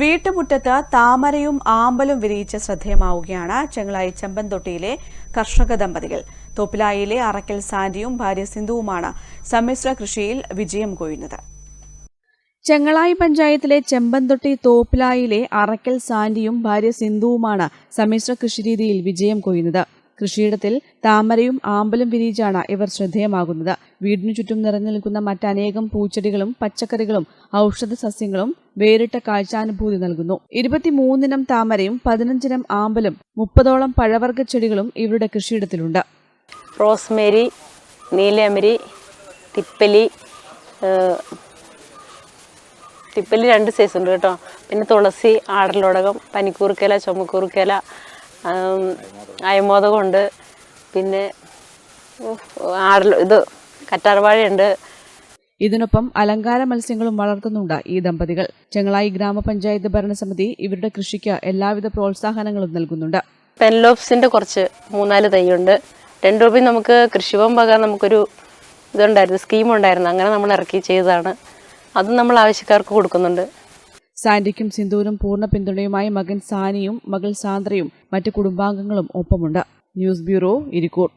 വീട്ടുമുറ്റത്ത് താമരയും ആമ്പലും വിരിയിച്ച് ശ്രദ്ധേയമാവുകയാണ് ചെങ്ങളായി ചെമ്പൻതൊട്ടിയിലെ കർഷക ദമ്പതികൾ. തോപ്പിലായിലെ അറക്കൽ സാന്റിയും ഭാര്യ സിന്ധുവുമാണ് സമ്മിശ്ര കൃഷിയിൽ വിജയം കൊയ്യുന്നത്. ചെങ്ങളായി പഞ്ചായത്തിലെ ചെമ്പൻതൊട്ടി തോപ്പിലായിലെ അറക്കൽ സാന്റിയും ഭാര്യ സിന്ധുവുമാണ് സമ്മിശ്ര കൃഷിരീതിയിൽ വിജയം കൊയ്യുന്നത്. കൃഷിയിടത്തിൽ താമരയും ആമ്പലും വിരിയിച്ചാണ് ഇവർ ശ്രദ്ധേയമാകുന്നത്. വീടിനു ചുറ്റും നിറഞ്ഞു നിൽക്കുന്ന മറ്റനേകം പൂച്ചെടികളും പച്ചക്കറികളും ഔഷധ സസ്യങ്ങളും വേറിട്ട കാഴ്ചാനുഭൂതി നൽകുന്നു. ഇരുപത്തിമൂന്നിനം താമരയും പതിനഞ്ചിനം ആമ്പലും മുപ്പതോളം പഴവർഗ ചെടികളും ഇവരുടെ കൃഷിയിടത്തിലുണ്ട്. റോസ്മേരി നീലമരി തിപ്പലി തിപ്പലി രണ്ട് സൈസ് ഉണ്ട് കേട്ടോ. പിന്നെ തുളസി ആടലോടകം പനിക്കൂർക്കയില ചുമക്കൂർക്കയില ആം, അയമോദകമുണ്ട്. പിന്നെ ആടൽ ഇത് കറ്റാർവാഴയുണ്ട്. ഇതിനൊപ്പം അലങ്കാര മത്സ്യങ്ങളും വളർത്തുന്നുണ്ട് ഈ ദമ്പതികൾ. ചെങ്ങളായി ഗ്രാമപഞ്ചായത്ത് ഭരണസമിതി ഇവരുടെ കൃഷിക്ക് എല്ലാവിധ പ്രോത്സാഹനങ്ങളും നൽകുന്നുണ്ട്. പെൻലോപ്സിന്റെ കുറച്ച് മൂന്നാൽ തൈയുണ്ട്. രണ്ടു രൂപയും നമുക്ക് കൃഷിഭവൻ വക നമുക്കൊരു ഇതുണ്ടായിരുന്നു സ്കീം ഉണ്ടായിരുന്നു അങ്ങനെ നമ്മൾ ഇറക്കി ചെയ്തതാണ്. അതും നമ്മൾ ആവശ്യക്കാർക്ക് കൊടുക്കുന്നുണ്ട്. സാൻഡിക്കും സിന്ധുവിനും പൂർണ പിന്തുണയുമായി മകൻ സാനിയും മകൾ സാന്ദ്രയും മറ്റ് കുടുംബാംഗങ്ങളും ഒപ്പമുണ്ട്. News bureau Irikkur.